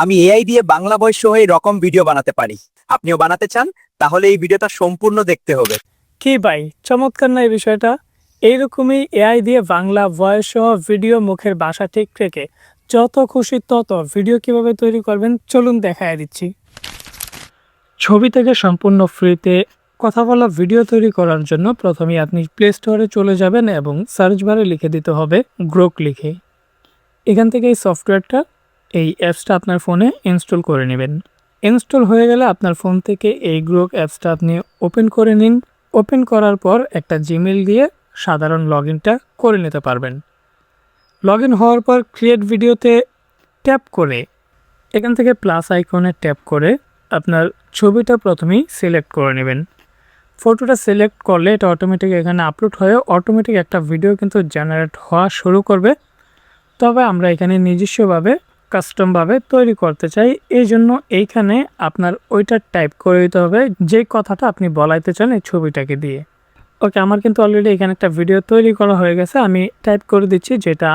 আমি এআই দিয়ে বাংলা ভয়েস সহ রকম ভিডিও বানাতে পারি। আপনিও বানাতে চান, তাহলে এই ভিডিওটা সম্পূর্ণ দেখতে হবে। কি ভাই, চমৎকার না এই বিষয়টা? এইরকমই এআই দিয়ে বাংলা ভয়েস সহ ভিডিও মুখের বাসা ঠিক রেখে যত খুশি তত ভিডিও কীভাবে তৈরি করবেন, চলুন দেখায় দিচ্ছি। ছবি থেকে সম্পূর্ণ ফ্রিতে কথা বলা ভিডিও তৈরি করার জন্য প্রথমে আপনি প্লে স্টোরে চলে যাবেন এবং সার্চ বারে লিখে দিতে হবে গ্রোক লিখে। এখান থেকে এই সফটওয়্যারটা এই অ্যাপসটা আপনার ফোনে ইনস্টল করে নেবেন। ইনস্টল হয়ে গেলে আপনার ফোন থেকে এই গ্রোক অ্যাপসটা আপনি ওপেন করে নিন। ওপেন করার পর একটা জিমেল দিয়ে সাধারণ লগ করে নিতে পারবেন। লগ হওয়ার পর ক্রিয়েট ভিডিওতে ট্যাপ করে এখান থেকে প্লাস আইকনে ট্যাপ করে আপনার ছবিটা প্রথমেই সিলেক্ট করে নেবেন। ফটোটা সিলেক্ট করলে এটা অটোমেটিক এখানে আপলোড হয়ে অটোমেটিক একটা ভিডিও কিন্তু জেনারেট হওয়া শুরু করবে। তবে আমরা এখানে নিজস্বভাবে কাস্টমভাবে তৈরি করতে চাই, এই জন্য এইখানে আপনার ওইটা টাইপ করে দিতে হবে, যে কথাটা আপনি বলাইতে চান এই ছবিটাকে দিয়ে। ওকে আমার কিন্তু অলরেডি এখানে একটা ভিডিও তৈরি করা হয়ে গেছে, আমি টাইপ করে দিচ্ছি যেটা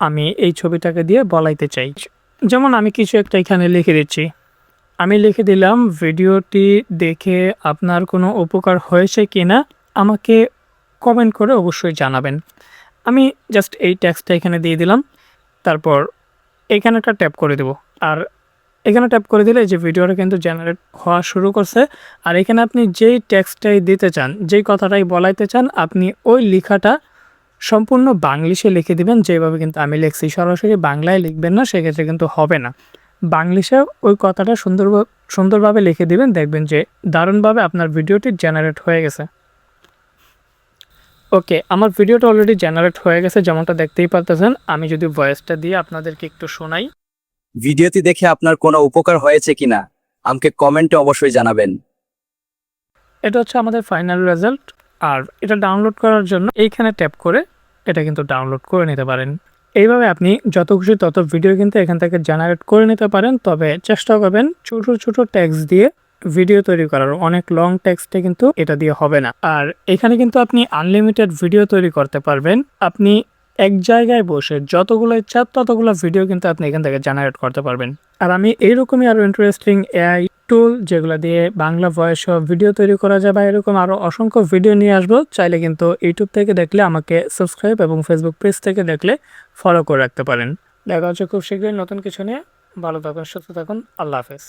আমি এই ছবিটাকে দিয়ে বলাইতে চাই। যেমন আমি কিছু একটা এখানে লিখে দিচ্ছি। আমি লিখে দিলাম, ভিডিওটি দেখে আপনার কোনো উপকার হয়েছে কি না আমাকে কমেন্ট করে অবশ্যই জানাবেন। আমি জাস্ট এই ট্যাক্সটা এখানে দিয়ে দিলাম, তারপর এখানে একটা ট্যাপ করে দেব। আর এখানে ট্যাপ করে দিলে যে ভিডিওটা কিন্তু জেনারেট হওয়া শুরু করছে। আর এখানে আপনি যেই টেক্সটটাই দিতে চান, যেই কথাটাই বলাইতে চান, আপনি ওই লেখাটা সম্পূর্ণ বাংলিশে লিখে দিবেন, যেভাবে কিন্তু আমি লিখছি। সরাসরি বাংলায় লিখবেন না, সেক্ষেত্রে কিন্তু হবে না। বাংলিশে ওই কথাটা সুন্দর সুন্দরভাবে লিখে দিবেন, দেখবেন যে দারুণভাবে আপনার ভিডিওটি জেনারেট হয়ে গেছে। ওকে আমার ভিডিওটা অলরেডি জেনারেট হয়ে গেছে যেমনটা দেখতেই পারতেছেন। আমি যদি ভয়েসটা দিয়ে আপনাদেরকে একটু শোনাই। ভিডিওটি দেখে আপনার কোনো উপকার হয়েছে কিনা আমাকে কমেন্টে অবশ্যই জানাবেন। এটা হচ্ছে আমাদের ফাইনাল রেজাল্ট আর এটা ডাউনলোড করার জন্য এইখানে ট্যাপ করে এটা কিন্তু ডাউনলোড করে নিতে পারেন। এইভাবে আপনি যত খুশি তত ভিডিও কিন্তু এখান থেকে জেনারেট করে নিতে পারেন। তবে চেষ্টা করবেন ছোট ছোট ট্যাক্স দিয়ে ভিডিও তৈরি করার অনেক লং টেক্সটে কিন্তু এটা দিয়ে হবে না। আর এখানে কিন্তু আপনি আনলিমিটেড ভিডিও তৈরি করতে পারবেন। আপনি এক জায়গায় বসে যতগুলো ইচ্ছা ততগুলো ভিডিও কিন্তু আপনি এখান থেকে জেনারেট করতে পারবেন। আর আমি এইরকমই আরও ইন্টারেস্টিং এআই টুল যেগুলো দিয়ে বাংলা ভয়েস ভিডিও তৈরি করা যায় বা এরকম আরও অসংখ্য ভিডিও নিয়ে আসব, চাইলে কিন্তু ইউটিউব থেকে দেখলে, আমাকে সাবস্ক্রাইব এবং ফেসবুক পেজ থেকে দেখলে ফলো করে রাখতে পারেন। দেখা হচ্ছে খুব শীঘ্রই নতুন কিছু নিয়ে। ভালো থাকুন, সুস্থ থাকুন। আল্লাহ হাফেজ।